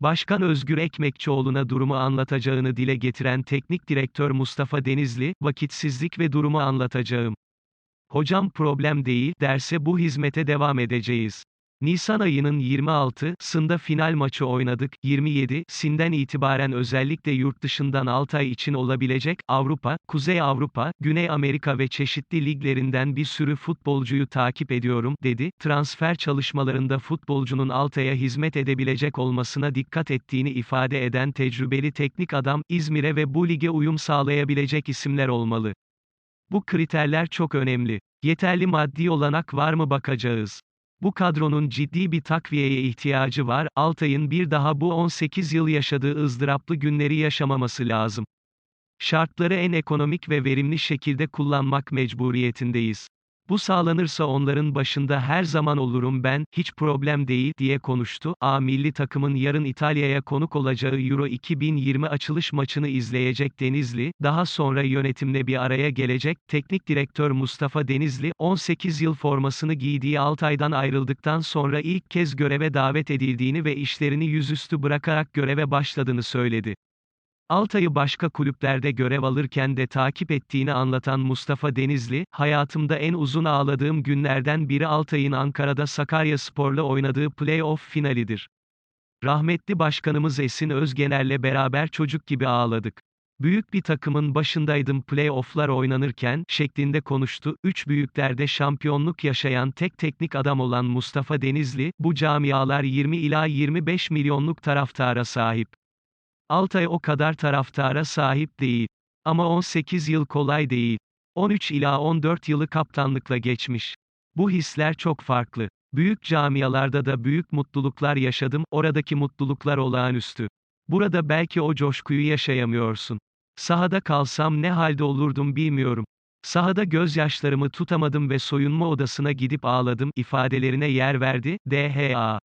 Başkan Özgür Ekmekçioğlu'na durumu anlatacağını dile getiren teknik direktör Mustafa Denizli, vakitsizlik ve durumu anlatacağım. Hocam problem değil, derse bu hizmete devam edeceğiz. Nisan ayının 26'sında final maçı oynadık, 27'sinden itibaren özellikle yurt dışından Altay için olabilecek, Avrupa, Kuzey Avrupa, Güney Amerika ve çeşitli liglerinden bir sürü futbolcuyu takip ediyorum, dedi, transfer çalışmalarında futbolcunun Altay'a hizmet edebilecek olmasına dikkat ettiğini ifade eden tecrübeli teknik adam, İzmir'e ve bu lige uyum sağlayabilecek isimler olmalı. Bu kriterler çok önemli. Yeterli maddi olanak var mı bakacağız. Bu kadronun ciddi bir takviyeye ihtiyacı var, Altay'ın bir daha bu 18 yıl yaşadığı ızdıraplı günleri yaşamaması lazım. Şartları en ekonomik ve verimli şekilde kullanmak mecburiyetindeyiz. Bu sağlanırsa onların başında her zaman olurum ben, hiç problem değil, diye konuştu. A milli takımın yarın İtalya'ya konuk olacağı Euro 2020 açılış maçını izleyecek Denizli, daha sonra yönetimle bir araya gelecek, teknik direktör Mustafa Denizli, 18 yıl formasını giydiği Altay'dan ayrıldıktan sonra ilk kez göreve davet edildiğini ve işlerini yüzüstü bırakarak göreve başladığını söyledi. Altay'ı başka kulüplerde görev alırken de takip ettiğini anlatan Mustafa Denizli, hayatımda en uzun ağladığım günlerden biri Altay'ın Ankara'da Sakaryaspor'la oynadığı play-off finalidir. Rahmetli başkanımız Esin Özgener'le beraber çocuk gibi ağladık. Büyük bir takımın başındaydım play-off'lar oynanırken, şeklinde konuştu. Üç büyüklerde şampiyonluk yaşayan tek teknik adam olan Mustafa Denizli, bu camialar 20 ila 25 milyonluk taraftara sahip. Altay o kadar taraftara sahip değil. Ama 18 yıl kolay değil. 13 ila 14 yılı kaptanlıkla geçmiş. Bu hisler çok farklı. Büyük camialarda da büyük mutluluklar yaşadım, oradaki mutluluklar olağanüstü. Burada belki o coşkuyu yaşayamıyorsun. Sahada kalsam ne halde olurdum bilmiyorum. Sahada gözyaşlarımı tutamadım ve soyunma odasına gidip ağladım ifadelerine yer verdi, DHA.